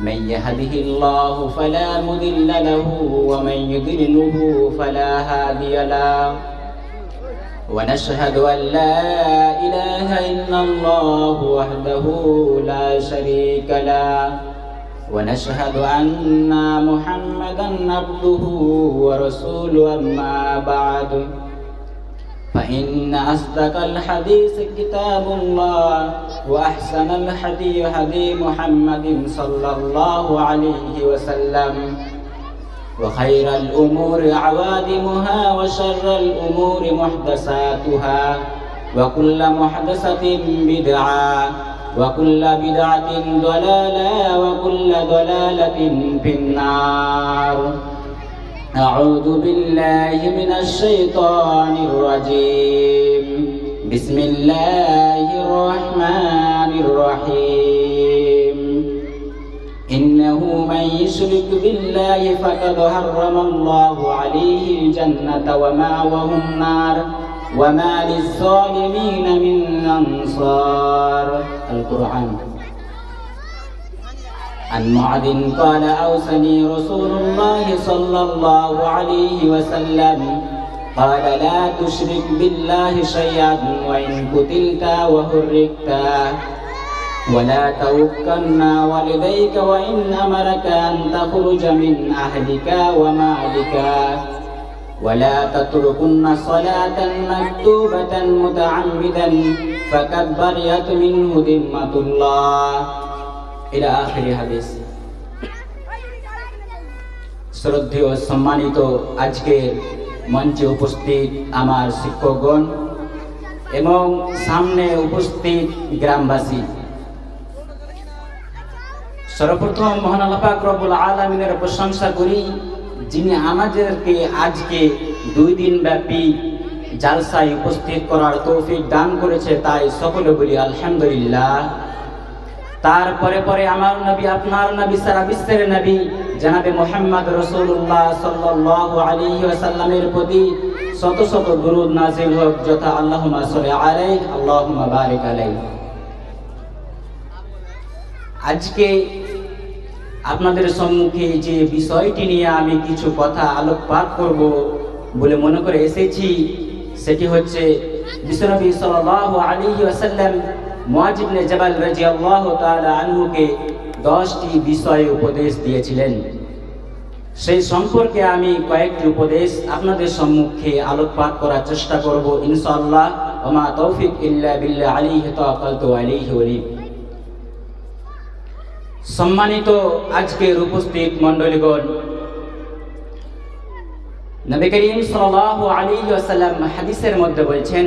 من يهده الله فلا مضل له ومن يضلله فلا هادي له. ونشهد أن لا إله إلا الله وحده لا شريك له. ونشهد أن محمدا عبده ورسوله أما بعد. فإن أصدق الحديث كتاب الله وأحسن الحديث هدي محمد صلى الله عليه وسلم وخير الأمور عوادمها وشر الأمور محدثاتها وكل محدثة بدعة وكل بدعة ضلالة وكل ضلالة في النار أعوذ بالله من الشيطان الرجيم. بسم الله الرحمن الرحيم. إنه من يشرك بالله فقد حرم الله عليه الجنة ومأواه النار وما للظالمين من أنصار. القرآن. عن معاذ قال أوصني رسول الله صلى الله عليه وسلم قال لا تشرك بالله شيئا وإن قتلت وهركت ولا توكلن والديك وإن أمرك أن تخرج من أهلك ومالك. ولا تتركن صلاة مكتوبة متعمدا فكبريت منه ذمة الله. ইলা আখিরি হাদিস শ্রদ্ধেয় সম্মানিত আজকে মঞ্চে উপস্থিত আমার শিক্ষকগণ এবং সামনে উপস্থিত গ্রামবাসী। সর্বপ্রথম মহান আল্লাপাক রবুল আলমিনের প্রশংসা করি, যিনি আমাদেরকে আজকে দুই দিন ব্যাপী জালসায় উপস্থিত করার তৌফিক দান করেছে, তাই সকলে বলি আলহামদুলিল্লাহ। তারপরে পরে আমার নবী, আপনার নবী সারা বিশ্বের নবী, জানাবে মোহাম্মদ রসুল্লাহ সাল্লাহ আলী সাল্লামের প্রতি শত শত দুরুদ নাজিল হোক, যথা আল্লাহ আলাই আল্লাহ আলাই আজকে আপনাদের সম্মুখে যে বিষয়টি নিয়ে আমি কিছু কথা আলোকপাত করব বলে মনে করে এসেছি, সেটি হচ্ছে, বিশ্বনবী সাল্লাহ আলী আসাল্লাম মুয়াজিবনে জবাল রাজিয়াল্লাহু তাআলা আনহুকে 10টি বিষয়ে উপদেশ দিয়েছিলেন। সেই সম্পর্কে আমি কয়েকটি উপদেশ আপনাদের সম্মুখে আলোকপাত করার চেষ্টা করব ইনশাল্লাহ ওমা তৌফিক ইল্লা বিল্লাহ, আলাইহি তাওয়াক্কালতু আলাইহি ওয়ালি। সম্মানিত আজকের উপস্থিত মণ্ডলীগণ, নবী করিম সাল্লাল্লাহু আলাইহি ওয়াসাল্লাম হাদিসের মধ্যে বলছেন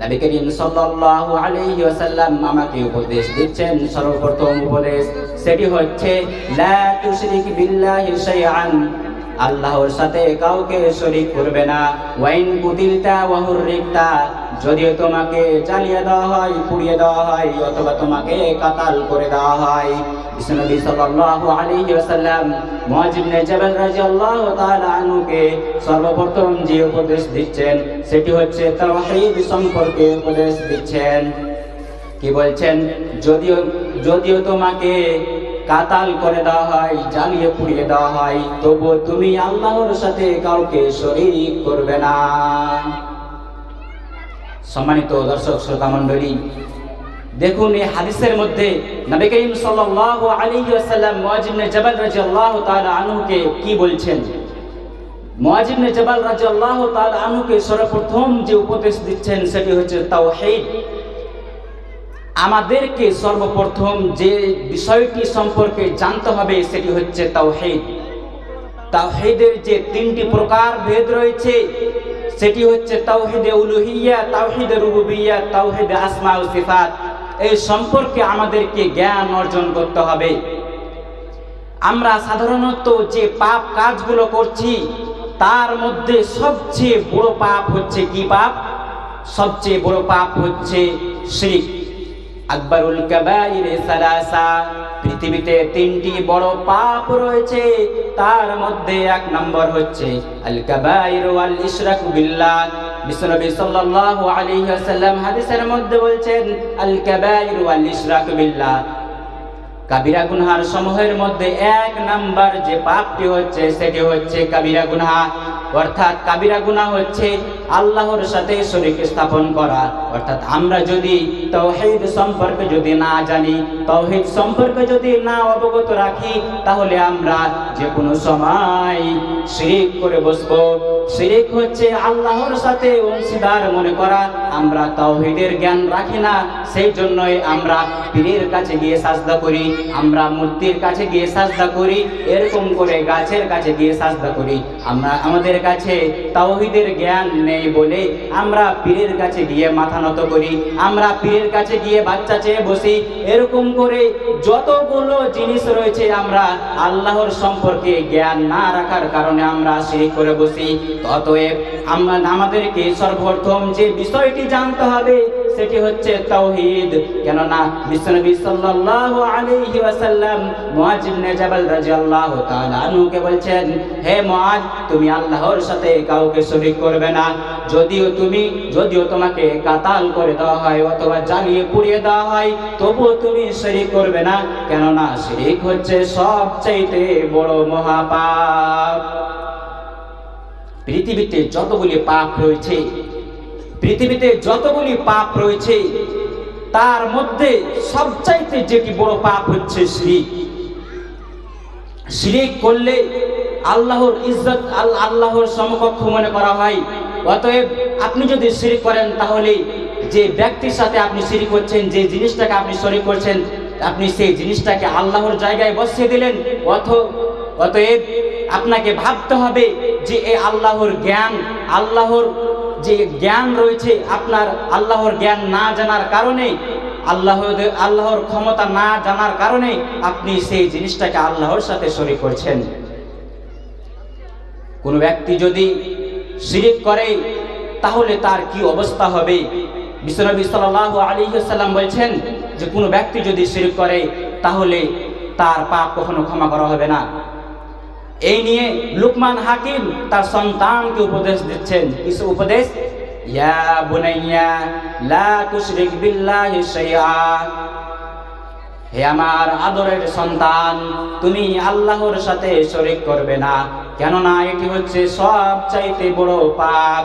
নবী করিম সাল্লাল্লাহু আলাইহি ওয়াসাল্লাম আমাকে উপদেশ দিচ্ছেন, সর্বপ্রথম উপদেশ সেটি হচ্ছে, লা তুশরিক বিল্লাহি শাইআন আল্লাহর সাথে কাউকে শরীক করবে না। ওয়াইন কুতিলতা ওয়া হুররিকতা যদিও তোমাকে জ্বালিয়ে দেওয়া হয়, পুড়িয়ে দেওয়া হয়, অথবা তোমাকে কাতাল করে দেওয়া হয়। বিশ্বনবী সাল্লাল্লাহু আলাইহি ওয়াসাল্লাম মুআজ ইবনে জাবাল রাদিয়াল্লাহু তাআলা আনহুকে সর্বপ্রথম যে উপদেশ দিচ্ছেন, সেটি হচ্ছে তাওহীদ সম্পর্কে উপদেশ দিচ্ছেন। কি বলছেন? যদিও যদিও তোমাকে কাতাল করে দেওয়া হয়, জ্বালিয়ে পুড়িয়ে দেওয়া হয় তবু তুমি আল্লাহর সাথে কাউকে শরীক করবে না। সম্মানিত দর্শক শ্রোতা মণ্ডলী দেখুন এই হাদিসের মধ্যে নবী করিম সাল্লাল্লাহু আলাইহি ওয়াসাল্লাম মুয়াজ ইবনে জাবাল রাদিয়াল্লাহু তাআলা আনহুকে কি বলছেন? মুয়াজিবনে জবাল রাদিয়াল্লাহু তাআলা আনহুকে সর্বপ্রথম যে উপদেশ দিচ্ছেন সেটি হচ্ছে তাওহীদ। আমাদেরকে সর্বপ্রথম যে বিষয়টি সম্পর্কে জানতে হবে সেটি হচ্ছে তাওহীদ। তাওহীদের যে তিনটি প্রকার ভেদ রয়েছে সেটি হচ্ছে তাওহিদে উলুহিয়া, তাওহীদে রুবুবিয়্যা তাওহীদে আসমা ও সিফাত। এই সম্পর্কে আমাদেরকে জ্ঞান অর্জন করতে হবে। আমরা সাধারণত যে পাপ কাজগুলো করছি, তার মধ্যে সবচেয়ে বড় পাপ হচ্ছে কি পাপ? সবচেয়ে বড় পাপ হচ্ছে শিরিক। আকবরুল কাবাইরে সালাসা। পৃথিবীতে তিনটি বড় পাপ রয়েছে, তার মধ্যে এক নম্বর হচ্ছে আল কাবাইর ওয়াল ইশরাকু বিল্লাহ বিশ্বনবী সাল্লাল্লাহু আলাইহি ওয়াসাল্লাম হাদিসের মধ্যে বলছেন আল কাবাইর ওয়াল ইশরাকু বিল্লাহ। কাবিরা গুনহার সমূহের মধ্যে এক নাম্বার যে পাপটি হচ্ছে, সেটি হচ্ছে কাবিরা গুনহা। অর্থাৎ কাবিরা গুনাহ হচ্ছে আল্লাহর সাথে শরীক স্থাপন করা। অর্থাৎ আমরা যদি তৌহিদ সম্পর্কে যদি না জানি, তৌহিদ সম্পর্কে যদি না অবগত রাখি, তাহলে আমরা যে কোনো সময় শিরিক করে বসবো। শিরিক হচ্ছে আল্লাহর সাথে অংশীদার মনে করা। আমরা তাওহীদের জ্ঞান রাখি না, সেই জন্যই আমরা পীরের কাছে গিয়ে সাজদা করি, আমরা মূর্তির কাছে গিয়ে সাজদা করি, এরকম করে গাছের কাছে গিয়ে সাজদা করি। আমরা, আমাদের কাছে তাওহীদের জ্ঞান নেই। বলে আমরা পীরের কাছে গিয়ে মাথা নত করি, আমরা পীরের কাছে গিয়ে বাচ্চা চেয়ে বসি। এরকম করে যতগুলো জিনিস রয়েছে আমরা আল্লাহর সম্পর্কে জ্ঞান না রাখার কারণে আমরা সেই করে বসি। অতএব আমরা আমাদেরকে সর্বপ্রথম যে বিষয়টি জানতে হবে সেটি হচ্ছে তাওহীদ। কেননা বিশ্বনবী সাল্লাল্লাহু আলাইহি ওয়াসাল্লাম মুআজ ইবনে জাবাল রাদিয়াল্লাহু তাআলা আনহুকে বলছেন, হে মুআজ, তুমি আল্লাহর সাথে কাউকে শরীক করবে না। যদিও তুমি, যদিও তোমাকে কাতাল করে দেওয়া হয় অথবা জ্বালিয়ে পুড়িয়ে দেওয়া হয়, তবুও তুমি শরীক করবে না। কেননা শিরিক হচ্ছে সবচাইতে বড় মহাপাপ। পৃথিবীতে যতগুলি পাপ রয়েছে পৃথিবীতে যতগুলি পাপ রয়েছে, তার মধ্যে সবচাইতে যেটি বড় পাপ হচ্ছে শিরিক। শিরিক করলে আল্লাহর ইজ্জত, আল- আল্লাহর সমকক্ষ মনে করা হয়। অতএব আপনি যদি শিরিক করেন, তাহলে যে ব্যক্তির সাথে আপনি শিরিক করছেন, যে জিনিসটাকে আপনি শরিক করছেন, আপনি সেই জিনিসটাকে আল্লাহর জায়গায় বসিয়ে দিলেন। অথ অতএব আপনাকে ভাবতে হবে যে এই আল্লাহর জ্ঞান, আল্লাহর যে জ্ঞান রয়েছে আপনার আল্লাহর জ্ঞান না জানার কারণে, আল্লাহ আল্লাহর ক্ষমতা না জানার কারণে আপনি সেই জিনিসটাকে আল্লাহর সাথে শরীক করছেন। কোন ব্যক্তি যদি শিরিক করে, তাহলে তার কি অবস্থা হবে? বিশ্বনবী সাল্লাল্লাহু আলাইহি সাল্লাম বলছেন যে কোনো ব্যক্তি যদি শিরিক করে, তাহলে তার পাপ কখনো ক্ষমা করা হবে না। এই নিয়ে লুকমান হাকিম তার সন্তানকে উপদেশ দিচ্ছেন। কিছু উপদেশ? ইয়া বুনাইয়া, লা তুশরিক বিল্লাহি শাইআ। হে আমার আদরের সন্তান, তুমি আল্লাহর সাথে শরীক করবে না, কেননা এটি হচ্ছে সব চাইতে বড় পাপ।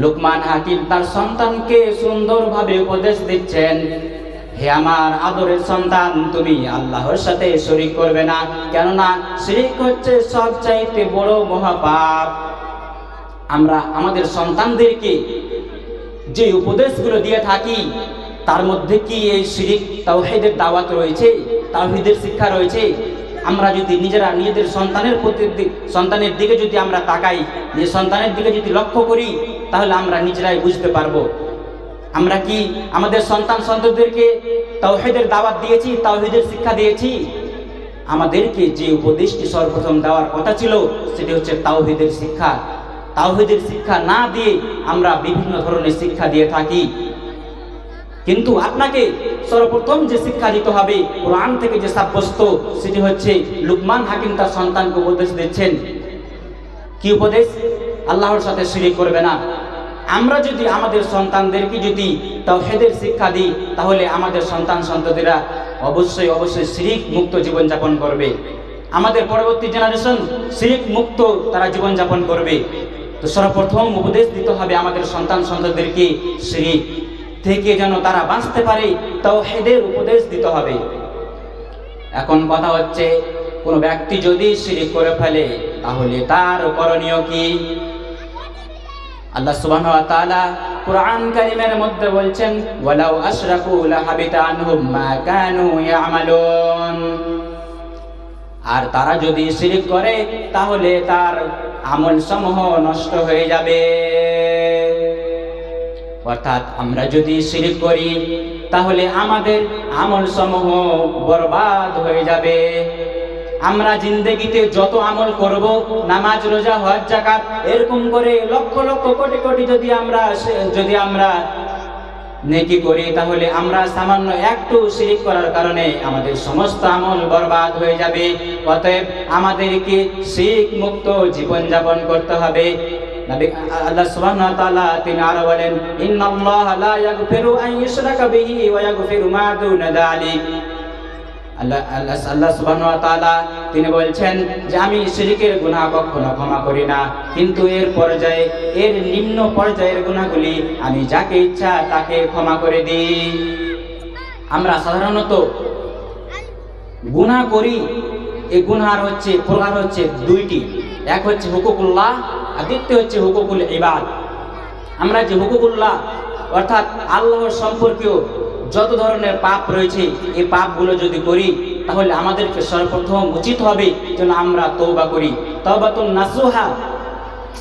লুকমান হাকিম তার সন্তানকে সুন্দরভাবে উপদেশ দিচ্ছেন। হে আমার আদরের সন্তান, তুমি আল্লাহর সাথে শরীক করবে না। কেননা শিরিক হচ্ছে সব চাইতে বড় মহাপাপ। আমরা আমাদের সন্তানদেরকে যে উপদেশগুলো দিয়ে থাকি, তার মধ্যে কি এই শিরিক, তাওহীদের দাওয়াত রয়েছে, তাওহীদের শিক্ষা রয়েছে? আমরা যদি নিজেরা নিজেদের সন্তানের প্রতি, সন্তানের দিকে যদি আমরা তাকাই যে সন্তানের দিকে যদি লক্ষ্য করি, তাহলে আমরা নিজেরাই বুঝতে পারব। আমরা কি আমাদের সন্তান সন্ততিদেরকে তাওহিদের দাওয়াত দিয়েছি তাওহিদের শিক্ষা দিয়েছি? আমাদেরকে যে উপদেশটি সর্বপ্রথম দেওয়ার কথা ছিল, সেটি হচ্ছে তাওহিদের শিক্ষা। তাওহিদের শিক্ষা না দিয়ে আমরা বিভিন্ন ধরনের শিক্ষা দিয়ে থাকি। কিন্তু আপনাকে সর্বপ্রথম যে শিক্ষা দিতে হবে, কোরআন থেকে যে সাব্যস্ত, সেটি হচ্ছে লুকমান হাকিম তার সন্তানকে উপদেশ দিচ্ছেন। কি উপদেশ? আল্লাহর সাথে শিরিক করবে না। আমরা যদি আমাদের সন্তানদেরকে যদি তাওহীদের শিক্ষা দিই, তাহলে আমাদের সন্তান সন্ততিরা অবশ্যই অবশ্যই শিরিক মুক্ত জীবনযাপন করবে। আমাদের পরবর্তী জেনারেশন শিরিক মুক্ত তারা জীবনযাপন করবে। তো সর্বপ্রথম উপদেশ দিতে হবে আমাদের সন্তান সন্ততিদেরকে শিরিক থেকে যেন তারা বাঁচতে পারে, তাওহীদের উপদেশ দিতে হবে। এখন কথা হচ্ছে, কোনো ব্যক্তি যদি শিরিক করে ফেলে, তাহলে তার করণীয় কি? আল্লাহ সুবহানাহু ওয়া তাআলা কুরআন কারীমের মধ্যে বলছেন, ওয়ালাউ আশরাকু লাহাবিতা আনহুম মা কানু ইয়ামালুন। আর তারা যদি শিরিক করে, তাহলে তার আমল সমূহ নষ্ট হয়ে যাবে। অর্থাৎ আমরা যদি শিরিক করি, তাহলে আমাদের আমল সমূহ বরবাদ হয়ে যাবে। আমরা জিন্দগিতে যত আমল করব, নামাজ, রোজা, হজ জাকাত এরকম করে লক্ষ লক্ষ কোটি কোটি যদি আমরা যদি আমরা নেকি করি, তাহলে আমরা সামান্য একটু শিরিক করার কারণে আমাদের সমস্ত আমল বরবাদ হয়ে যাবে। অতএব আমাদেরকে শিখ মুক্ত জীবন যাপন করতে হবে। আল্লাহ তিনি আরও বলেন আল্লাহ আল্লাহ সুবহানাহু তিনি বলছেন যে আমি শিরকের গুনাহ কখনো ক্ষমা করি না। কিন্তু এর পর্যায়ে, এর নিম্ন পর্যায়ের গুনাহগুলি আমি যাকে ইচ্ছা তাকে ক্ষমা করে দিই। আমরা সাধারণত গুনাহ করি, এই গুনার হচ্ছে প্রকার হচ্ছে দুইটি। এক হচ্ছে হুকুকুল্লাহ, আর দ্বিতীয় হচ্ছে হুকুকুল ইবাদ। আমরা যে হুকুকুল্লাহ, অর্থাৎ আল্লাহর সম্পর্কেও যত ধরনের পাপ রয়েছে, এই পাপগুলো যদি করি, তাহলে আমাদেরকে সর্বপ্রথম উচিত হবে যেন আমরা তৌবা করি। তওবাতুন নাসুহা।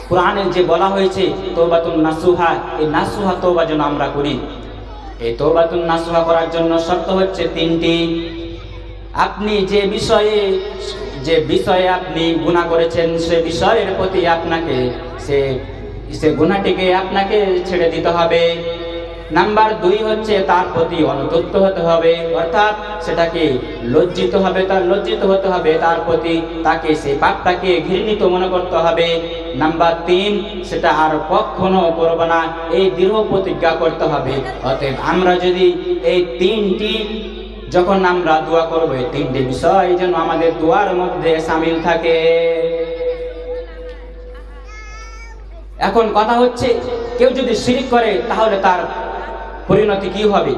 কোরআনে যে বলা হয়েছে তৌবাতুন নাসুহা, এই নাসুহা তৌবা যেন আমরা করি। এই তৌবাতুন নাসুহা করার জন্য শর্ত হচ্ছে তিনটি। আপনি যে বিষয়ে যে বিষয়ে আপনি গুনাহ করেছেন, সে বিষয়ের প্রতি আপনাকে, সে সে গুনাহটিকে আপনাকে ছেড়ে দিতে হবে। নাম্বার দুই হচ্ছে তার প্রতি অনুতপ্ত হতে হবে, অর্থাৎ সেটাকে লজ্জিত হবে, তার লজ্জিত হতে হবে, তার প্রতি তাকে সেই পাপটাকে ঘৃণিত মনে করতে হবে। নাম্বার তিন, সেটা আর কখনো করব না, এই দৃঢ় প্রতিজ্ঞা করতে হবে। অতএব আমরা যদি এই তিনটি, যখন আমরা দোয়া করব, এই তিনটি বিষয় যেন আমাদের দোয়ার মধ্যে সামিল থাকে। এখন কথা হচ্ছে, কেউ যদি শিরিক করে, তাহলে তার পরিণতি কি হবে?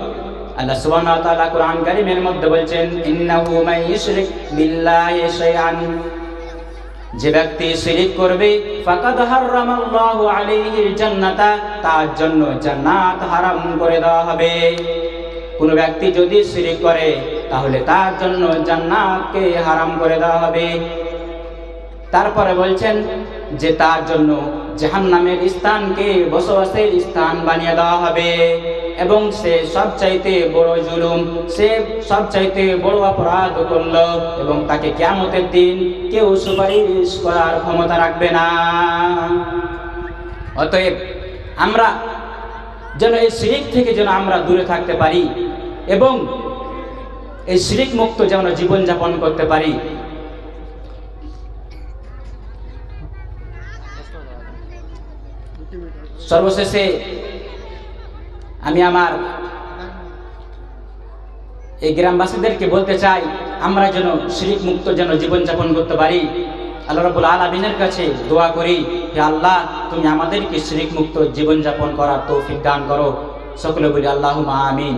আল্লাহ সুবহানাহু ওয়া তাআলা কোরআন কারীমের মধ্যে বলছেন, ইন্নাহু মান ইশরিক বিল্লাহি শাইআন। যে ব্যক্তি শিরিক করবে, ফাকাদ হারামাল্লাহু আলাইহিল জান্নাতা। তার জন্য জান্নাত হারাম করে দেওয়া হবে। কোন ব্যক্তি যদি শিরিক করে, তাহলে তার জন্য জান্নাতকে হারাম করে দেওয়া হবে। তারপরে বলছেন যে তার জন্য জাহান্নামের স্থানকে বসবাসের স্থান বানিয়ে দেওয়া হবে। এবং সে সবচাইতে বড় জুলুম, সে সবচাইতে বড় অপরাধ করল এবং তাকে কেমতের দিন কেউ সুপারিশ করার ক্ষমতা রাখবে না। অতএব আমরা যেন এই শিরিক থেকে যেন আমরা দূরে থাকতে পারি এবং এই শিরিক মুক্ত যেন জীবনযাপন করতে পারি। সর্বশেষে আমি আমার এই গ্রামবাসীদেরকে বলতে চাই, আমরা যেন শিরিক মুক্ত যেন জীবনযাপন করতে পারি। আল্লাহ রবুল আলমিনের কাছে দোয়া করি, হে আল্লাহ, তুমি আমাদেরকে শিরিক মুক্ত জীবনযাপন করার তৌফিক দান করো। সকলে বলি আল্লাহ মা আমিন।